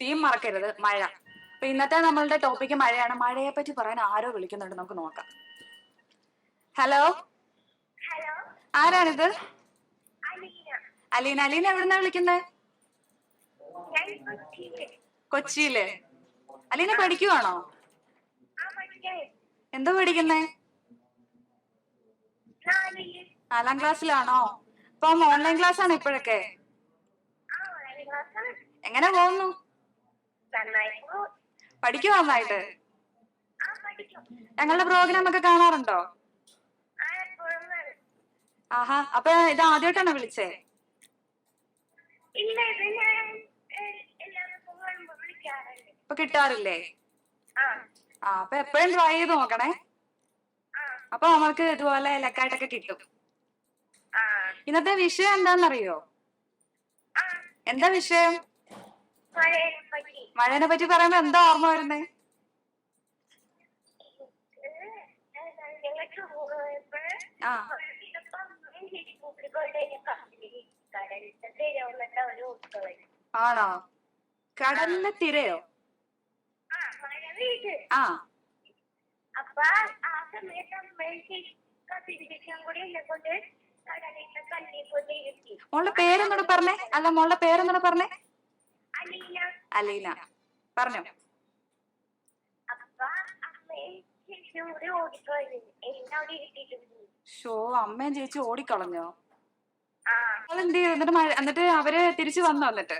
Theme മറക്കരുത് മഴ. അപ്പൊ ഇന്നത്തെ നമ്മളുടെ ടോപ്പിക് മഴയാണ്. മഴയെ പറ്റി പറയാൻ ആരോ വിളിക്കുന്നുണ്ട് നമുക്ക് നോക്കാം. ഹലോ ആരാണിത്? അലീന. അലീന. എവിടുന്നാ വിളിക്കുന്നത് കൊച്ചിയിൽ. അലീന പഠിക്കുവാണോ? എന്തോ പഠിക്കുന്നേ? നാലാം ക്ലാസ്സിലാണോ? അപ്പം ഓൺലൈൻ ക്ലാസ് ആണ് ഇപ്പോഴൊക്കെ? എങ്ങനെ പോകുന്നു? പഠിക്കുവാ നന്നായിട്ട്? ഞങ്ങളുടെ പ്രോഗ്രാം ഒക്കെ കാണാറുണ്ടോ? ആഹാ അപ്പൊ ഇത് ആദ്യമായിട്ടാണോ വിളിച്ചേ? ഇപ്പൊ കിട്ടാറില്ലേ? ആ. അപ്പൊ എപ്പോഴും ട്രൈ ചെയ്ത് നോക്കണേ. അപ്പൊ നമ്മൾക്ക് ഇതുപോലെ ലക്കായിട്ടൊക്കെ കിട്ടും. ഇന്നത്തെ വിഷയം എന്താണെന്നറിയോ? എന്താ വിഷയം? മഴേനെ പറ്റി പറയുമ്പോ എന്താ ഓർമ്മ വരുന്നേ? ആ. കടലിന്റെ ആണോ? കടലിലെ തിരയോ? ആ. കടലിന്റെ മോളുടെ പേരൊന്നുകൂടെ പറഞ്ഞേ? അല്ല മോളുടെ പേരൊന്നുകൂടെ പറഞ്ഞേ അലീന അലീന പറഞ്ഞോ അപ്പൊ അമ്മയും ചേച്ചിയും കൂടി ഓടിപ്പോയി എന്നെ അവിടെ പറഞ്ഞു ഷോ അമ്മയും ചേച്ചി ഓടിക്കളഞ്ഞോ? അതെന്ത് എന്നിട്ട് എന്നിട്ട് അവർ തിരിച്ചു വന്നോ എന്നിട്ട്?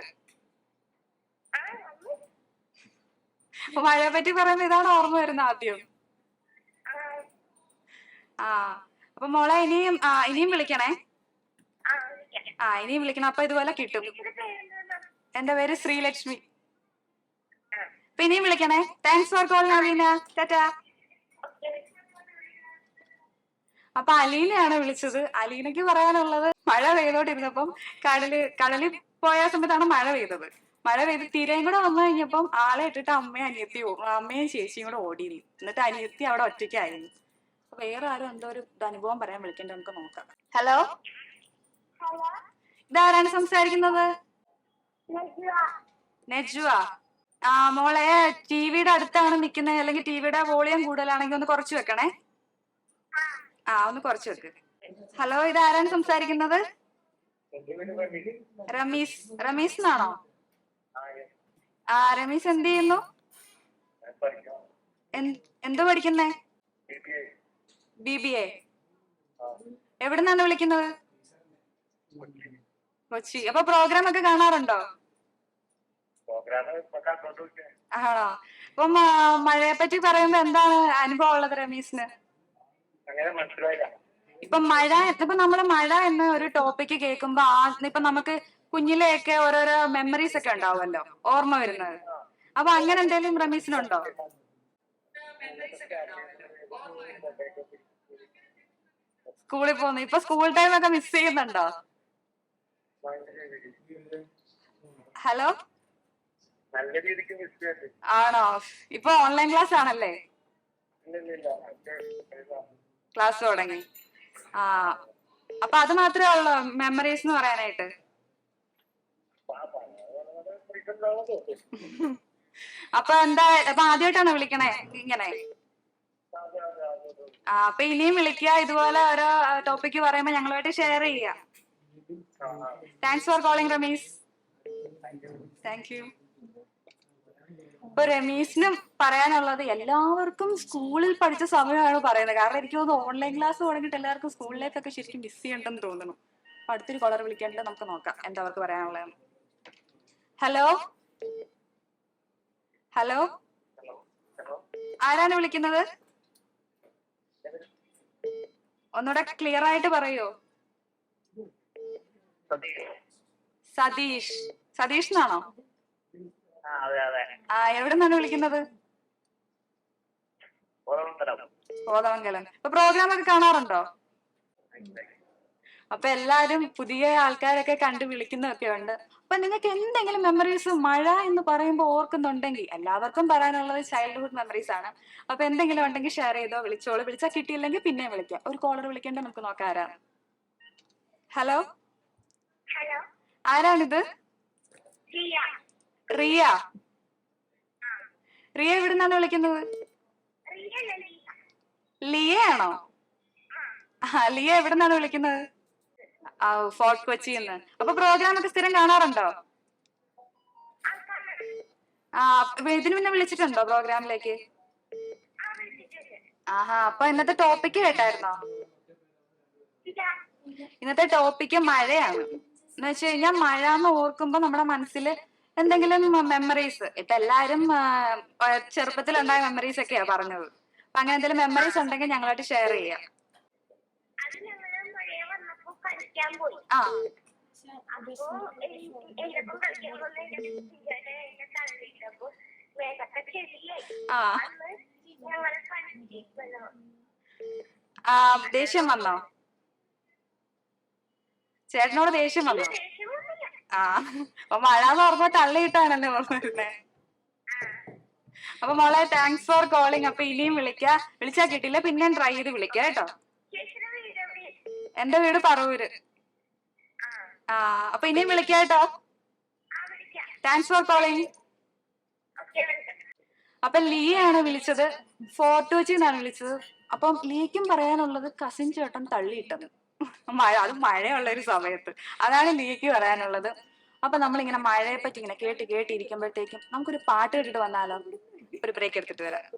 മഴയെ പറ്റി പറയുമ്പോ ഇതാണ് ഓർമ്മ വരുന്ന ആദ്യം. ആ. അപ്പൊ മോളെ ഇനിയും ഇനിയും വിളിക്കണേ. ആ ഇനിയും വിളിക്കണം. അപ്പൊ ഇതുപോലെ കിട്ടും. എന്റെ പേര് ശ്രീലക്ഷ്മി. ഇനിയും വിളിക്കണേ. Thanks for calling Aleena. Tata. അപ്പൊ അലീനയാണ് വിളിച്ചത്. അലീനയ്ക്ക് പറയാനുള്ളത് മഴ പെയ്തോണ്ടിരുന്നപ്പം കടൽ കടലിൽ പോയ സമയത്താണ് മഴ പെയ്തത്. മഴ പെയ്ത് തിരയും കൂടെ വന്നു കഴിഞ്ഞപ്പം ആളെ ഇട്ടിട്ട് അമ്മയും അനിയത്തി അമ്മയും ചേച്ചിയും കൂടെ ഓടി എന്നിട്ട് അനിയത്തി അവിടെ ഒറ്റയ്ക്കായിരുന്നു. അപ്പൊ വേറെ ആരും എന്തോ ഒരു അനുഭവം പറയാൻ വിളിക്കണ്ട നമുക്ക് നോക്കാം. ഹലോ? ഇതാരാണ് സംസാരിക്കുന്നത്? നെജുവ. ആ മോളെ ടിവിയുടെ അടുത്താണ് നിൽക്കുന്നത് അല്ലെങ്കിൽ ടിവിയുടെ വോളിയം കൂടുതലാണെങ്കിൽ ഒന്ന് കുറച്ച് വെക്കണേ. ആ ഒന്ന് കുറച്ച് വെക്ക്. ഹലോ ഇത് ആരാണ് സംസാരിക്കുന്നത്? റമീസ് റമീസ് എന്നാണോ? ആ റമീസ് എന്ത് ചെയ്യുന്നു? എന്ത് പഠിക്കുന്നേ? B B A. എവിടുന്നാണ് വിളിക്കുന്നത്? കൊച്ചി. അപ്പൊ പ്രോഗ്രാം ഒക്കെ കാണാറുണ്ടോ? ആണോ അപ്പം മഴയെ പറ്റി പറയുമ്പോ എന്താണ് അനുഭവം ഉള്ളത് രമീസിന്? അങ്ങനെ മനസ്സിലായില്ല. ഇപ്പൊ മഴ ഇപ്പൊ നമ്മൾ മഴ എന്ന ഒരു ടോപ്പിക് കേൾക്കുമ്പോ ആ ഇപ്പൊ നമുക്ക് കുഞ്ഞിലെയൊക്കെ ഓരോരോ മെമ്മറീസ് ഒക്കെ ഉണ്ടാവുമല്ലോ ഓർമ്മ വരുന്നത്. അപ്പൊ അങ്ങനെ എന്തെങ്കിലും റമീസിനുണ്ടോ സ്കൂളിൽ പോകുന്നു ഇപ്പൊ സ്കൂൾ ടൈം ഒക്കെ മിസ് ചെയ്യുന്നുണ്ടോ? ഹലോ? നല്ല രീതിക്ക് മിസ് ചെയ്തു ആണോ? ഇപ്പൊ ഓൺലൈൻ ക്ലാസ് ആണല്ലേ? ക്ലാസ് തുടങ്ങി. ആ അപ്പൊ അത് മാത്രമേ ഉള്ളൂ മെമ്മറീസ് എന്ന് പറയാനായിട്ട്. അപ്പൊ എന്താ അപ്പൊ ആദ്യമായിട്ടാണ് വിളിക്കണേ ഇങ്ങനെ? ആ അപ്പൊ ഇനിയും വിളിക്കുക. ഇതുപോലെ ഓരോ ടോപ്പിക് പറയുമ്പോ ഞങ്ങളുമായിട്ട് ഷെയർ ചെയ്യുക. Thanks for calling Rameez thank you ഇപ്പൊ രമീഷിന് പറയാനുള്ളത് എല്ലാവർക്കും സ്കൂളിൽ പഠിച്ച സമയമാണ് പറയുന്നത്. കാരണം എനിക്ക് തോന്നുന്നു ഓൺലൈൻ ക്ലാസ് തുടങ്ങിയിട്ട് എല്ലാവർക്കും സ്കൂളിലേക്കൊക്കെ ശരിക്കും മിസ് ചെയ്യണ്ടെന്ന് തോന്നുന്നു. അപ്പൊ അടുത്തൊരു കോളർ വിളിക്കേണ്ടത് നമുക്ക് നോക്കാം. എന്താ അവർക്ക് പറയാനുള്ളത്? ഹലോ ഹലോ ആരാണ് വിളിക്കുന്നത്? ഒന്നുകൂടെ ക്ലിയർ ആയിട്ട് പറയോ? സതീഷ്. സതീഷ്. എന്നാണോ അതെ അതെ. ആ എവിടെ നിന്നാണ് വിളിക്കുന്നത്? കോതമംഗലം. ഇപ്പൊ പ്രോഗ്രാം ഒക്കെ കാണാറുണ്ടോ? അപ്പൊ എല്ലാരും പുതിയ ആൾക്കാരൊക്കെ കണ്ട് വിളിക്കുന്നൊക്കെ ഉണ്ട്. അപ്പൊ നിങ്ങൾക്ക് എന്തെങ്കിലും മെമ്മറീസ് മഴ എന്ന് പറയുമ്പോൾ ഓർക്കുന്നുണ്ടെങ്കിൽ എല്ലാവർക്കും പറയാനുള്ളത് ചൈൽഡ്ഹുഡ് മെമ്മറീസ് ആണ്. അപ്പൊ എന്തെങ്കിലും ഉണ്ടെങ്കിൽ ഷെയർ ചെയ്തോ വിളിച്ചോളൂ. വിളിച്ചാൽ കിട്ടിയില്ലെങ്കിൽ പിന്നെയും വിളിക്കാം. ഒരു കോളർ വിളിക്കേണ്ട നമുക്ക് നോക്കാം ആരാണ് ഹലോ ഹലോ ആരാണിത്? റിയ. റിയ. റിയ എവിടുന്നാണ് വിളിക്കുന്നത്? ലിയ ആണോ ആ ലിയ എവിടുന്നാണ് വിളിക്കുന്നത്? ഫോർട്ട് കൊച്ചിന്ന് അപ്പൊ പ്രോഗ്രാം ഒക്കെ സ്ഥിരം കാണാറുണ്ടോ? ആ ഇതിനു മുന്നേ വിളിച്ചിട്ടുണ്ടോ പ്രോഗ്രാമിലേക്ക് ആഹാ അപ്പൊ ഇന്നത്തെ ടോപ്പിക് കേട്ടായിരുന്നോ? ഇന്നത്തെ ടോപ്പിക് മഴയാണ്. എന്ന് വെച്ച് കഴിഞ്ഞാൽ മഴ എന്ന് ഓർക്കുമ്പോ നമ്മുടെ മനസ്സിൽ എന്തെങ്കിലും മെമ്മറീസ് ഇപ്പൊ എല്ലാരും ചെറുപ്പത്തിൽ ഉണ്ടായ ചെറുപ്പത്തിലുണ്ടായ മെമ്മറീസ് ഒക്കെയാ പറഞ്ഞത്. അപ്പൊ അങ്ങനെ എന്തെങ്കിലും മെമ്മറീസ് ഉണ്ടെങ്കിൽ ഞങ്ങളായിട്ട് ഷെയർ ചെയ്യാം. ആ. ദേഷ്യം വന്നോ? ചേട്ടനോട് ദേഷ്യം വന്നോ? അപ്പൊ മഴ എന്ന് പറഞ്ഞപ്പോ തള്ളിയിട്ടാണല്ലേ പറഞ്ഞിരുന്നേ അപ്പൊ മോളെ താങ്ക്സ് ഫോർ കോളിംഗ് അപ്പൊ ഇനിയും വിളിക്ക. വിളിച്ചാ കിട്ടില്ല പിന്നെയും ട്രൈ ചെയ്ത് വിളിക്ക കേട്ടോ. എന്റെ വീട് പറവൂര്. ആ അപ്പൊ ഇനിയും വിളിക്കാം കേട്ടോ. ആ വിളിക്കാം താങ്ക്സ് ഫോർ കോളിംഗ് അപ്പൊ ലീ ആണ് വിളിച്ചത്. ഫോർട്ട് വെച്ചിന്നാണ് വിളിച്ചത്. അപ്പം ലീക്കും പറയാനുള്ളത് കസിൻ ചേട്ടൻ തള്ളിയിട്ടത് മഴ അത് മഴയുള്ള ഒരു സമയത്ത്. അതാണ് ലീക്ക് പറയാനുള്ളത്. അപ്പൊ നമ്മളിങ്ങനെ മഴയെ പറ്റി ഇങ്ങനെ കേട്ട് കേട്ടിരിക്കുമ്പോഴത്തേക്കും നമുക്കൊരു പാട്ട് കേട്ടിട്ട് വന്നാലോ? ഒരു ബ്രേക്ക് എടുത്തിട്ട് വരാം.